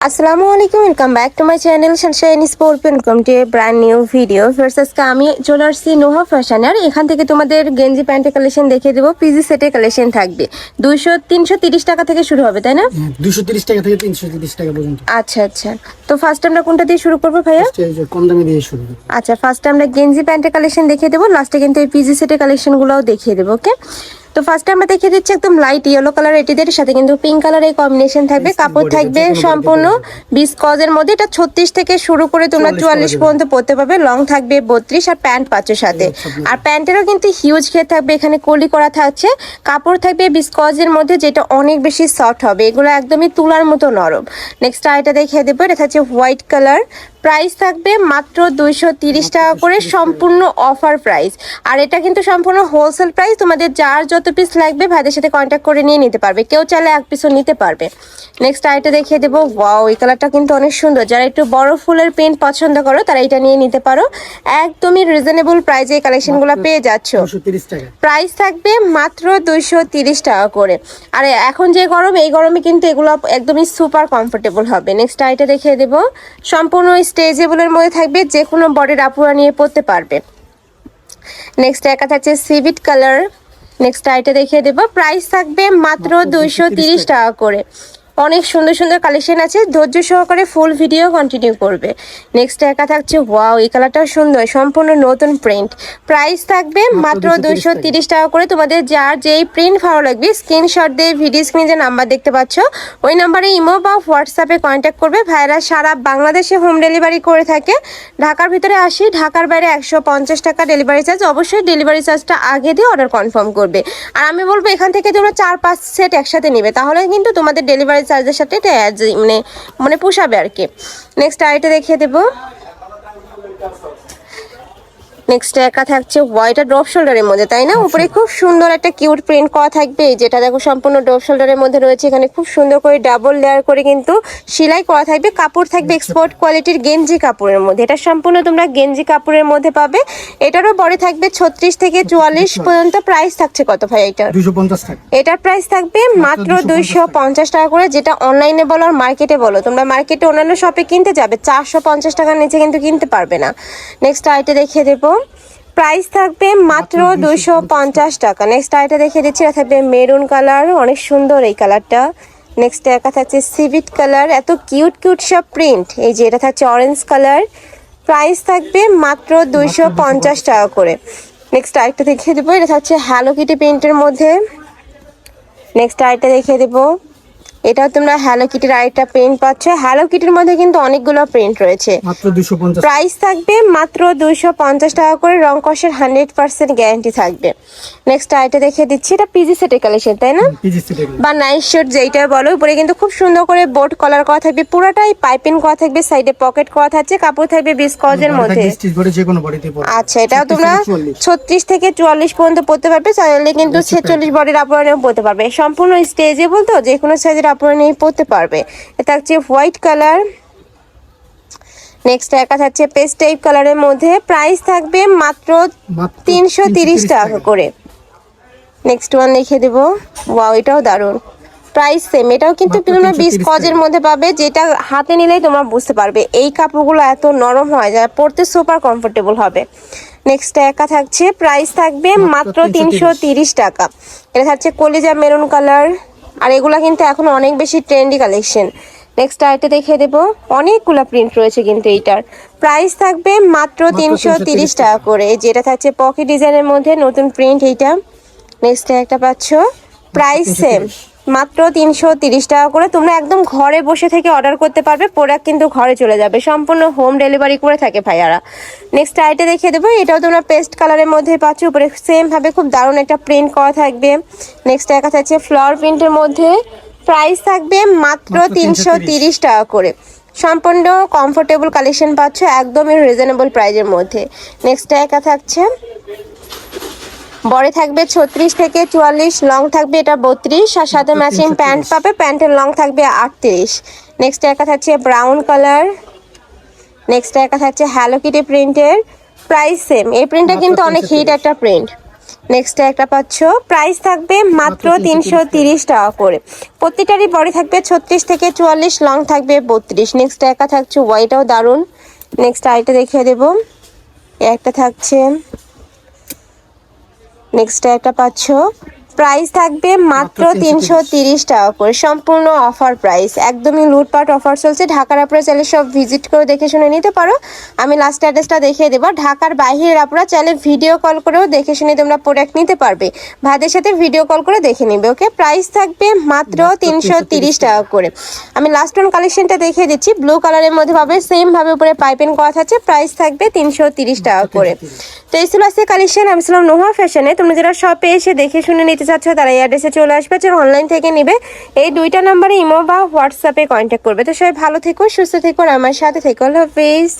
আসসালামু আলাইকুম welcome back to my channel Sunshine Sport welcome to a brand new video first আজকে আমি চলে আসছি নোহা ফ্যাশনের এখান থেকে তোমাদের গেঞ্জি প্যান্টের কালেকশন দেখিয়ে দেবো পিজি সেটের কালেকশন থাকবে। দুইশো তিনশো তিরিশ টাকা থেকে শুরু হবে তাই না? দুশো তিরিশ টাকা থেকে তিনশো তিরিশ টাকা পর্যন্ত। আচ্ছা আচ্ছা। তো ফার্স্ট আমরা কোনটা দিয়ে শুরু করব ভাইয়া? কম দামে দিয়ে শুরু। আচ্ছা ফার্স্টে আমরা গেঞ্জি প্যান্টের কালেকশন দেখিয়ে দেবো লাস্টে কিন্তু এই পিজি সেটের কালেকশনগুলোও দেখিয়ে দেবো ওকে তো ফার্স্টে আমরা দেখিয়ে দিচ্ছি একদম লাইট ইয়েলো কালার এটিদের সাথে কিন্তু পিঙ্ক কালারের কম্বিনেশন থাকবে। কাপড় থাকবে সম্পূর্ণ বিশ কজের মধ্যে। এটা ছত্রিশ থেকে শুরু করে তোমরা চুয়াল্লিশ পর্যন্ত পড়তে পারবে। লং থাকবে বত্রিশ আর প্যান্ট পাচ্ছ সাথে। আর প্যান্টেরও কিন্তু হিউজ ঘের থাকবে। এখানে কলি করা থাকছে। কাপড় থাকবে বিশ কজের মধ্যে যেটা অনেক বেশি সফট হবে। এগুলো একদমই তুলার মতো নরম। নেক্সট আইটা দেখিয়ে দেবো। এটা থাকছে হোয়াইট কালার প্রাইস থাকবে মাত্র দুইশো তিরিশ টাকা করে সম্পূর্ণ অফার প্রাইস আর এটা কিন্তু সম্পূর্ণ হোলসেল প্রাইস তোমাদের যার যত পিস লাগবে ভাইদের সাথে কন্ট্যাক্ট করে নিয়ে নিতে পারবে। কেউ চাইলে এক পিসও নিতে পারবে। নেক্সট আইটা দেখিয়ে দেবো। ওয়াও এই কালারটা কিন্তু অনেক সুন্দর। যারা একটু বড় ফুলের প্রিন্ট পছন্দ করো তারা এটা নিয়ে নিতে পারো। একদমই রিজনেবল প্রাইসে এই কালেকশনগুলো পেয়ে যাচ্ছ। প্রাইস থাকবে মাত্র দুইশো তিরিশ টাকা করে। আর এখন যে গরম এই গরমে কিন্তু এগুলো একদমই সুপার কমফোর্টেবল হবে। নেক্সট আইটা দেখিয়ে দেবো। সম্পূর্ণ স্টেজেবলের মধ্যে থাকবে যে কোনো বডির আপুরা নিয়ে পড়তে পারবে। নেক্সট একা থাকছে সিভিট কালার নেক্সট আইটা দেখিয়ে দেবো। প্রাইস থাকবে মাত্র দুইশো তিরিশ টাকা করে। অনেক সুন্দর সুন্দর কালেকশন আছে। ধৈর্য সহকারে ফুল ভিডিও কন্টিনিউ করবে। নেক্সট একা থাকছে ওয়াও এই কালারটাও সুন্দর সম্পূর্ণ নতুন প্রিন্ট প্রাইস থাকবে মাত্র দুইশো তিরিশ টাকা করে। তোমাদের যার যেই প্রিন্ট ভালো লাগবে স্ক্রিনশট দিয়ে ভিডিও স্ক্রিনে যে নাম্বার দেখতে পাচ্ছ ওই নাম্বারে ইমো বা হোয়াটসঅ্যাপে কন্ট্যাক্ট করবে। ভাইরা সারা বাংলাদেশে হোম ডেলিভারি করে থাকে। ঢাকার ভিতরে আসি ঢাকার বাইরে একশো পঞ্চাশ টাকা ডেলিভারি চার্জ অবশ্যই ডেলিভারি চার্জটা আগে দিয়ে অর্ডার কনফার্ম করবে। আর আমি বলব এখান থেকে তোমরা চার পাঁচ সেট একসাথে নেবে। তাহলে কিন্তু তোমাদের ডেলিভারি চার্জের সাথে এটা মানে মানে পোষাবে আর কি। নেক্সট আইটে দেখিয়ে দেবো। নেক্সট একা থাকছে হোয়াইট আর ড্রপ শোল্ডারের মধ্যে তাই না? উপরে খুব সুন্দর একটা কিউট প্রিন্ট করা থাকবে। যেটা দেখো সম্পূর্ণ ড্রপ শোল্ডারের মধ্যে রয়েছে এখানে খুব সুন্দর করে ডাবল লেয়ার করে কিন্তু সেলাই করা থাকবে। কাপড় থাকবে এক্সপোর্ট কোয়ালিটির গেঞ্জি কাপড়ের মধ্যে। এটা সম্পূর্ণ তোমরা গেঞ্জি কাপড়ের মধ্যে পাবে। এটারও বডি থাকবে ছত্রিশ থেকে চুয়াল্লিশ পর্যন্ত। প্রাইস থাকছে কত ভাই টাকা। এটার প্রাইস থাকবে মাত্র দুইশো পঞ্চাশ টাকা করে যেটা অনলাইনে বলো আর মার্কেটে বলো। তোমরা মার্কেটে অন্যান্য শপে কিনতে যাবে চারশো পঞ্চাশ টাকার নিচে কিন্তু কিনতে পারবে না। নেক্সট আইটে দেখিয়ে দেবো। প্রাইস থাকবে মাত্র দুশো পঞ্চাশ টাকা। নেক্সট আইটা দেখিয়ে দিচ্ছি এটা থাকবে মেরুন কালার অনেক সুন্দর এই কালারটা। নেক্সট একা থাকছে সিভিট কালার এত কিউট কিউট সব প্রিন্ট। এই যে এটা থাকছে অরেঞ্জ কালার। প্রাইস থাকবে মাত্র দুইশো পঞ্চাশ টাকা করে। নেক্সট আরেকটা দেখিয়ে দেবো এটা থাকছে হ্যালো কিটি প্রিন্টের মধ্যে। নেক্সট আরেকটা দেখিয়ে দেবো। এটাও তোমরা হ্যালো কিটির আরেকটা প্রিন্ট পাচ্ছ। হ্যালো কিটির মধ্যে কিন্তু অনেকগুলো প্রিন্ট রয়েছে। প্রাইস থাকবে মাত্র দুইশো পঞ্চাশ টাকা করে রং কষের হান্ড্রেড পার্সেন্ট গ্যারান্টি থাকবে। নেক্সট আইটা দেখিয়ে দিচ্ছি এটা পিজি সেটের কালেকশন তাই না? বা নাইট শার্ট যেইটা বলো উপরে কিন্তু খুব সুন্দর করে বোর্ড কলার করা থাকবে পুরোটাই পাইপিং করা থাকবে সাইডে পকেট করা থাকছে কাপড় থাকবে বিশ কজের মধ্যে। আচ্ছা এটাও তোমরা ছত্রিশ থেকে চুয়াল্লিশ পর্যন্ত পড়তে পারবে চাইলে কিন্তু ছেচল্লিশ বডির আপুরানেও পড়তে পারবে। সম্পূর্ণ স্টেজেবল তো যে কোনো সাইজের আপুরানেই পড়তে পারবে। এটা হচ্ছে হোয়াইট কালার। নেক্সট একা থাকছে পেস্ট টাইপ কালারের মধ্যে। প্রাইস থাকবে মাত্র তিনশো তিরিশ টাকা করে। নেক্সট ওয়ান দেখিয়ে দেবো। ওয়াও এটাও দারুণ। প্রাইস সেম এটাও কিন্তু তোমরা বিশ কজের মধ্যে পাবে যেটা হাতে নিলেই তোমরা বুঝতে পারবে। এই কাপড়গুলো এত নরম হয় যা পরতে সুপার কমফোর্টেবল হবে। নেক্সট একা থাকছে প্রাইস থাকবে মাত্র তিনশো তিরিশ টাকা। এটা থাকছে কলিজা মেরুন কালার। আর এগুলা কিন্তু এখন অনেক বেশি ট্রেন্ডি কালেকশন নেক্সট আরেকটা দেখিয়ে দেবো। অনেকগুলো প্রিন্ট রয়েছে কিন্তু এইটার। প্রাইস থাকবে মাত্র তিনশো তিরিশ টাকা করে। যেটা থাকছে পকেট ডিজাইনের মধ্যে নতুন প্রিন্ট এইটা। নেক্সট একটা পাচ্ছ। প্রাইস সেম মাত্র তিনশো তিরিশ টাকা করে তোমরা একদম ঘরে বসে থেকে অর্ডার করতে পারবে। প্রোডাক্ট কিন্তু ঘরে চলে যাবে। সম্পূর্ণ হোম ডেলিভারি করে থাকে ভাইয়ারা। নেক্সট আইটে দেখিয়ে দেবো। এটাও তোমরা পেস্ট কালারের মধ্যে পাচ্ছ। উপরে সেমভাবে খুব দারুণ একটা প্রিন্ট করা থাকবে। নেক্সট একা থাকছে ফ্লাওয়ার প্রিন্টের মধ্যে প্রাইস থাকবে মাত্র মাত্র তিনশো তিরিশ টাকা করে। সম্পূর্ণ কমফোর্টেবল কালেকশন পাচ্ছ। একদমই রিজনেবল প্রাইজের মধ্যে। নেক্সট একা থাকছে। বড়ে থাকবে ছত্রিশ থেকে চুয়াল্লিশ লং থাকবে এটা বত্রিশ আর সাথে ম্যাচিং প্যান্ট পাবে প্যান্টের লং থাকবে আটত্রিশ। নেক্সট একা থাকছে ব্রাউন কালার নেক্সট একা থাকছে হ্যালো কিটি প্রিন্টের প্রাইস সেম এই প্রিন্টটা কিন্তু অনেক হিট একটা প্রিন্ট নেক্সট একটা পাচ্ছ প্রাইস থাকবে মাত্র তিনশো তিরিশ টাকা। করে। প্রতিটারই বডি থাকবে ছত্রিশ থেকে চুয়াল্লিশ লং থাকবে বত্রিশ। নেক্সট একা থাকছে হোয়াইটাও দারুণ নেক্সট আইটা দেখিয়ে দেবো। একটা থাকছে নেক্সট একটা পাচ্ছ? প্রাইস থাকবে মাত্র তিনশো তিরিশ। টাকা করে। সম্পূর্ণ অফার প্রাইস। একদমই লুটপাট অফার চলছে। ঢাকার আপনারা চাইলে সব ভিজিট করে দেখে শুনে নিতে পারো। আমি লাস্ট অ্যাড্রেসটা দেখিয়ে দেবো। ঢাকার বাইরের আপনারা চাইলে ভিডিও কল করেও দেখে শুনে তোমরা প্রোডাক্ট নিতে পারবে। ভাইদের সাথে ভিডিও কল করে দেখে নিবে ওকে প্রাইস থাকবে মাত্র তিনশো তিরিশ টাকা করে। আমি লাস্ট ওয়ান কালেকশনটা দেখিয়ে দিচ্ছি। ব্লু কালারের মধ্যে পাবে সেমভাবে উপরে পাইপেন করা থাকছে। প্রাইস থাকবে তিনশো তিরিশ টাকা করে। তো এই ছিল আজকে কালেকশন আমি ছিলাম নোহা ফ্যাশনে তোমরা যারা শপে এসে দেখে শুনে নিতে চাচ্ছ তারা এই অ্যাড্রেসে চলে আসবে যারা অনলাইন থেকে নিবে। এই দুইটা নাম্বারে ইমো বা হোয়াটসঅ্যাপে কন্ট্যাক্ট করবে। তো সবাই ভালো থেকো, সুস্থ থেকো আমার সাথে থেকো। হাফিজ।